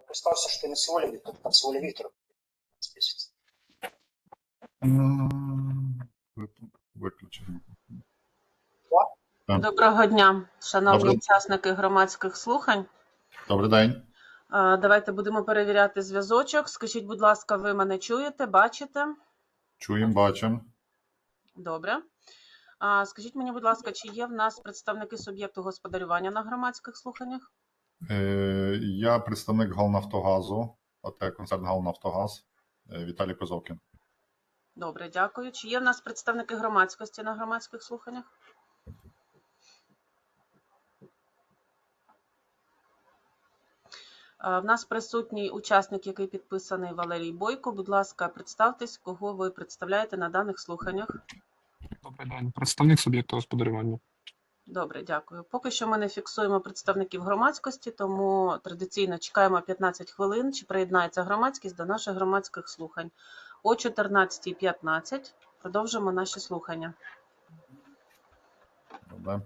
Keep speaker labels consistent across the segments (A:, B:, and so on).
A: представься, что ты на сегодня, Виктор, там сегодня Виктор.
B: Виключено.
C: Доброго дня, шановні
B: Доброго.
C: учасники громадських слухань.
B: Добрий день.
C: Давайте будемо перевіряти зв'язочок. Скажіть, будь ласка, ви мене чуєте, бачите?
B: Чуємо, бачимо.
C: Добре. Скажіть мені, будь ласка, чи є в нас представники суб'єкту господарювання на громадських слуханнях?
B: Е, Я представник Галнафтогазу, АТ концерн Галнафтогаз, е, Віталій Козовкін.
C: Добре, дякую. Чи є в нас представники громадськості на громадських слуханнях? Е, В нас присутній учасник, який підписаний Валерій Бойко. Будь ласка, представтесь, кого ви представляєте на даних слуханнях.
D: Добрий день. Представник суб'єкту господарювання.
C: Добре, дякую. Поки що ми не фіксуємо представників громадськості, тому традиційно чекаємо 15 хвилин, чи приєднається громадськість до наших громадських слухань. О 14.15 продовжимо наші слухання.
B: Добре.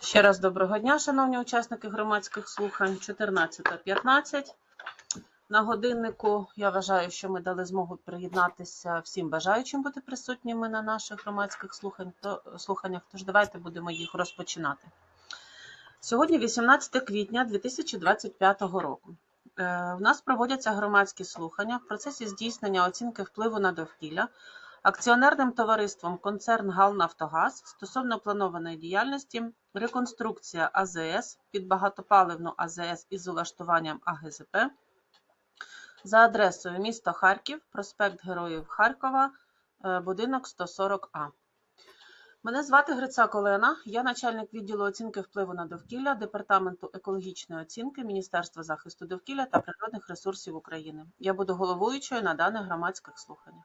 C: Ще раз доброго дня, шановні учасники громадських слухань. 14.15. На годиннику я вважаю, що ми дали змогу приєднатися всім бажаючим бути присутніми на наших громадських слуханнях, тож давайте будемо їх розпочинати. Сьогодні 18 квітня 2025 року. Е, У нас проводяться громадські слухання в процесі здійснення оцінки впливу на довкілля акціонерним товариством концерн «Галнафтогаз» стосовно планованої діяльності реконструкція АЗС під багатопаливну АЗС із улаштуванням АГЗП за адресою місто Харків, проспект Героїв Харкова, е, будинок 140А. Мене звати Грицак Олена, я начальник відділу оцінки впливу на довкілля Департаменту екологічної оцінки Міністерства захисту довкілля та природних ресурсів України. Я буду головуючою на даних громадських слуханнях.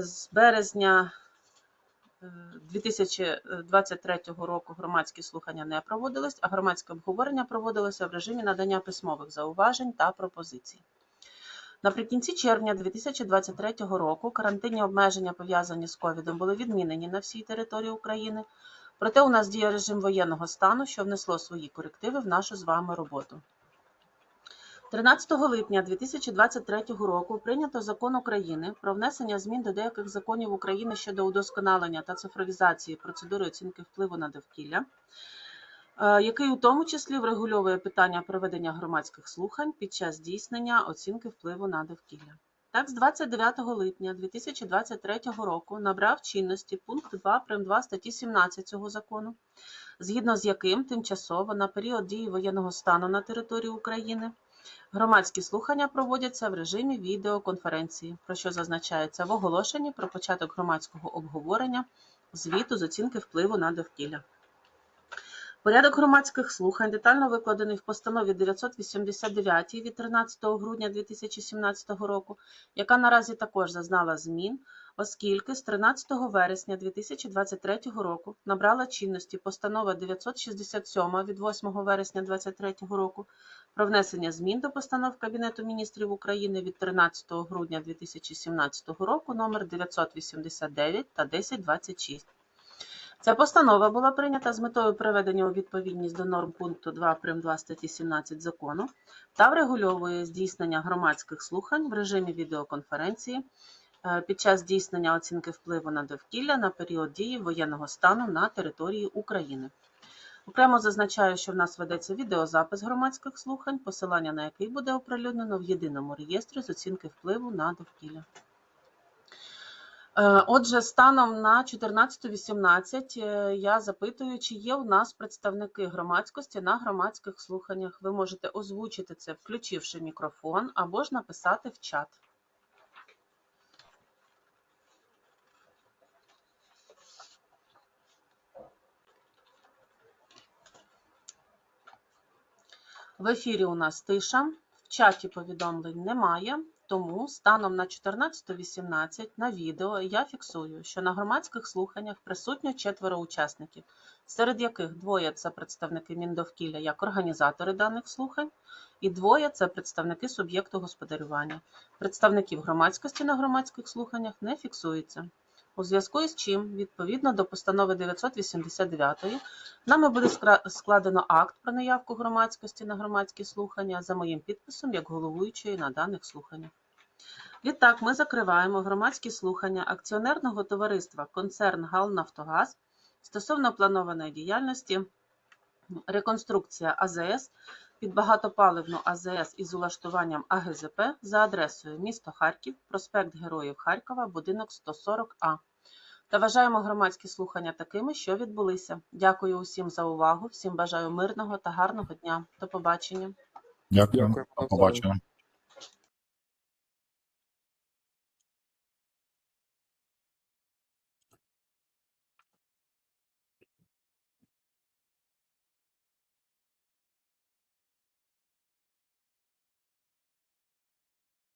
C: з березня е, 2023 року громадські слухання не проводились, а громадське обговорення проводилося в режимі надання письмових зауважень та пропозицій. Наприкінці червня 2023 року карантинні обмеження, пов'язані з ковідом, були відмінені на всій території України. Проте у нас діє режим воєнного стану, що внесло свої корективи в нашу з вами роботу. 13 липня 2023 року прийнято закон України про внесення змін до деяких законів України щодо удосконалення та цифровізації процедури оцінки впливу на довкілля, е, який у тому числі врегульовує питання проведення громадських слухань під час здійснення оцінки впливу на довкілля. Так, з 29 липня 2023 року набрав чинності пункт 2 прим. 2 статті 17 цього закону, згідно з яким тимчасово на період дії воєнного стану на території України Громадські слухання проводяться в режимі відеоконференції, про що зазначається в оголошенні про початок громадського обговорення звіту з оцінки впливу на довкілля. Порядок громадських слухань детально викладений в постанові 989 від 13 грудня 2017 року, яка наразі також зазнала змін, оскільки з 13 вересня 2023 року набрала чинності постанова 967 від 8 вересня 2023 року про внесення змін до постанов Кабінету міністрів України від 13 грудня 2017 року номер 989 та 1026. Ця постанова була прийнята з метою приведення у відповідність до норм пункту 2 прим. 2 статті 17 закону та врегульовує здійснення громадських слухань в режимі відеоконференції під час здійснення оцінки впливу на довкілля на період дії воєнного стану на території України. Окремо зазначаю, що в нас ведеться відеозапис громадських слухань, посилання на який буде оприлюднено в єдиному реєстрі з оцінки впливу на довкілля. Е, Отже, станом на 14.18 е, я запитую, чи є у нас представники громадськості на громадських слуханнях. Ви можете озвучити це, включивши мікрофон, або ж написати в чат. В ефірі у нас тиша, в чаті повідомлень немає, тому станом на 14.18 на відео я фіксую, що на громадських слуханнях присутньо четверо учасників, серед яких двоє це представники Міндовкілля як організатори даних слухань, і двоє це представники суб'єкту господарювання. Представників громадськості на громадських слуханнях не фіксується. У зв'язку із чим, відповідно до постанови 989, нами буде складено акт про наявку громадськості на громадські слухання за моїм підписом як головуючої на даних слуханнях. Відтак, ми закриваємо громадські слухання акціонерного товариства концерн «Галнафтогаз» стосовно планованої діяльності реконструкція АЗС під багатопаливну АЗС із улаштуванням АГЗП за адресою місто Харків, проспект Героїв Харкова, будинок 140А. Та вважаємо громадські слухання такими, що відбулися. Дякую усім за увагу, всім бажаю мирного та гарного дня. До побачення.
B: Дякую.
D: Дякую.
B: До побачення.